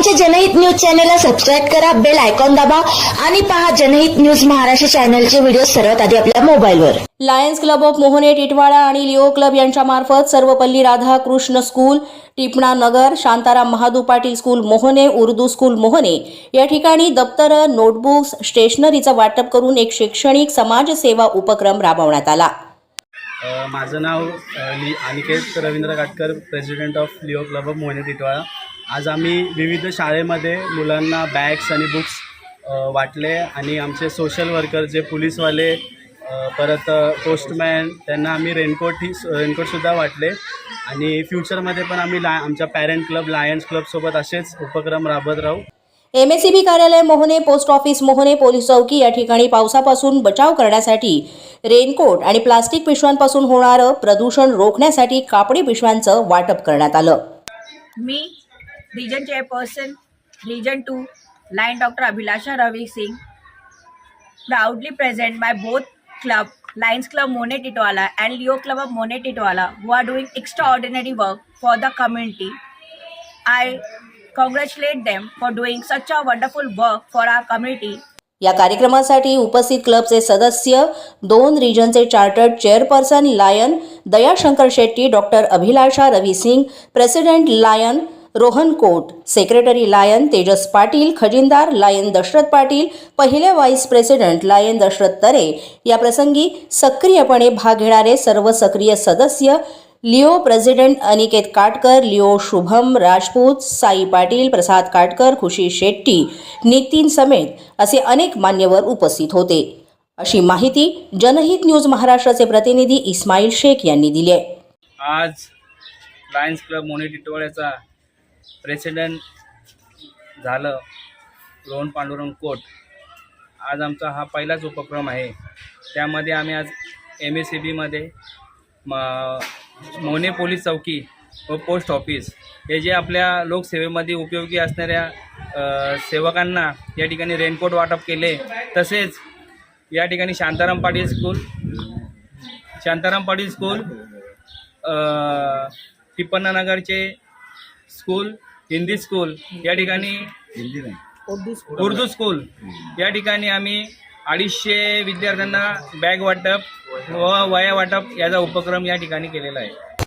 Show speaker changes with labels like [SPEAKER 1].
[SPEAKER 1] आमच्या जनहित न्यूज चॅनलला सबस्क्राईब करा बेल आयकॉन दाबा आणि पहा जनहित न्यूज महाराष्ट्र चॅनलचे व्हिडिओ सर्वात आधी आपल्या मोबाईलवर.
[SPEAKER 2] Lions club of Mohane Titwala आणि लिओ क्लब यांच्या मार्फत Sarvepalli Radha Krishna school Tippana Nagar Shantaram Mahadu Patil school Mohane Urdu school मोहने. या ठिकाणी दप्तरं नोटबुक्स स्टेशनरीचं वाटप करून एक शैक्षणिक समाजसेवा उपक्रम राबवण्यात आला.
[SPEAKER 3] माझं नाव Aniket Ravindra Katkar president of Leo club of Mohane Titwala. आज आम्ही विविध शाळेमध्ये मुलांना बॅग्स आणि बुक्स वाटले आणि आमचे सोशल वर्कर जे पोलीसवाले परत पोस्टमॅन त्यांना आम्ही रेनकोटही रेनकोटसुद्धा वाटले. आणि फ्युचरमध्ये पण आम्ही ला आमच्या पॅरेंट क्लब लायन्स क्लबसोबत असेच उपक्रम राबवत राहू.
[SPEAKER 2] एम एस सी बी कार्यालय मोहने पोस्ट ऑफिस मोहने पोलीस चौकी या ठिकाणी पावसापासून बचाव करण्यासाठी रेनकोट आणि प्लास्टिक पिशव्यांपासून होणारं प्रदूषण रोखण्यासाठी कापडी पिशव्यांचं वाटप करण्यात आलं.
[SPEAKER 4] मी region chairperson region two lion doctor Abhilasha Ravi Singh proudly present by both club lions club Mohane Titwala and Leo club of Mohane Titwala who are doing extraordinary work for the community I congratulate them for doing such a wonderful work for our community
[SPEAKER 2] या कार्यक्रमासाठी उपस्थित क्लबचे सदस्य दोन रिजनचे chartered chairperson lion Dayashankar Shetty doctor Abhilasha Ravi Singh president lion Rohan Kot secretary lion Tejas Patil खजिनदार lion Dashrath Patil पहिले vice president lion Dashrath Tare. या प्रसंगी सक्रियपणे भाग घेणारे सर्व सक्रिय सदस्य Leo president Aniket Katkar Leo Shubham Rajput Sai Patil Prasad Katkar Khushi Shetty Nitin समेत असे अनेक मान्यवर उपस्थित होते. अशी माहिती जनहित न्यूज महाराष्ट्राचे प्रतिनिधी इस्माईल शेख यांनी दिली आहे.
[SPEAKER 3] आज लायन्स क्लब मोने टिटवाळ्याचा प्रेसिडेंट झालं रोहन पांडुरंग कोट. आज आमचा हा पहिलाच उपक्रम आहे. त्यामध्ये आम्ही आज एम एस सी बीमध्ये म मोने पोलीस चौकी व पोस्ट ऑफिस हे जे आपल्या लोकसेवेमध्ये उपयोगी असणाऱ्या सेवकांना या ठिकाणी रेनकोट वाटप केले तसेच या ठिकाणी शांताराम पाटील स्कूल शांताराम पाटील स्कूल टिप्पन्नानगरचे स्कूल हिंदी स्कूल या ठिकाणी उर्दू स्कूल. या ठिकाणी आम्ही अडीचशे विद्यार्थ्यांना बॅग वाटप व वया वाटप याचा उपक्रम या ठिकाणी केलेला आहे.